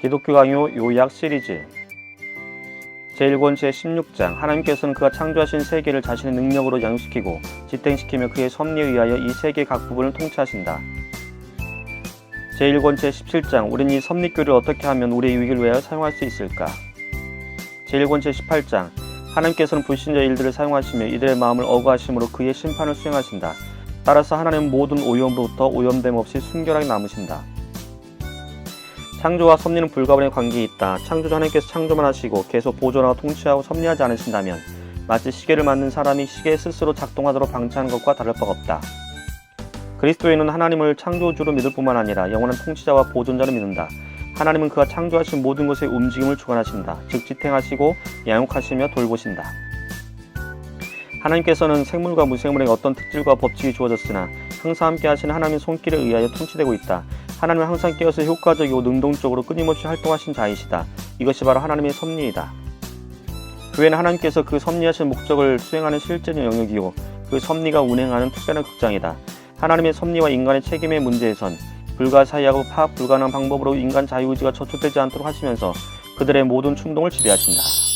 기독교 강요 요약 시리즈 제1권 제16장 하나님께서는 그가 창조하신 세계를 자신의 능력으로 양육시키고 지탱시키며 그의 섭리에 의하여 이 세계 각 부분을 통치하신다. 제1권 제17장 우리는 이 섭리교를 어떻게 하면 우리의 유익을 위하여 사용할 수 있을까? 제1권 제18장 하나님께서는 불신자 일들을 사용하시며 이들의 마음을 어거하심으로 그의 심판을 수행하신다. 따라서 하나님은 모든 오염으로부터 오염됨 없이 순결하게 남으신다. 창조와 섭리는 불가분의 관계에 있다. 창조주 하나님께서 창조만 하시고 계속 보존하고 통치하고 섭리하지 않으신다면 마치 시계를 만든 사람이 시계 스스로 작동하도록 방치하는 것과 다를 바가 없다. 그리스도인은 하나님을 창조주로 믿을 뿐만 아니라 영원한 통치자와 보존자로 믿는다. 하나님은 그가 창조하신 모든 것의 움직임을 주관하신다. 즉 지탱하시고 양육하시며 돌보신다. 하나님께서는 생물과 무생물에게 어떤 특질과 법칙이 주어졌으나 항상 함께 하시는 하나님의 손길에 의하여 통치되고 있다. 하나님은 항상 깨어서 효과적이고 능동적으로 끊임없이 활동하신 자이시다. 이것이 바로 하나님의 섭리이다. 교회는 하나님께서 그 섭리하신 목적을 수행하는 실제적 영역이요. 그 섭리가 운행하는 특별한 극장이다. 하나님의 섭리와 인간의 책임의 문제에선 불가사의하고 파악 불가능한 방법으로 인간 자유의지가 저촉되지 않도록 하시면서 그들의 모든 충동을 지배하신다.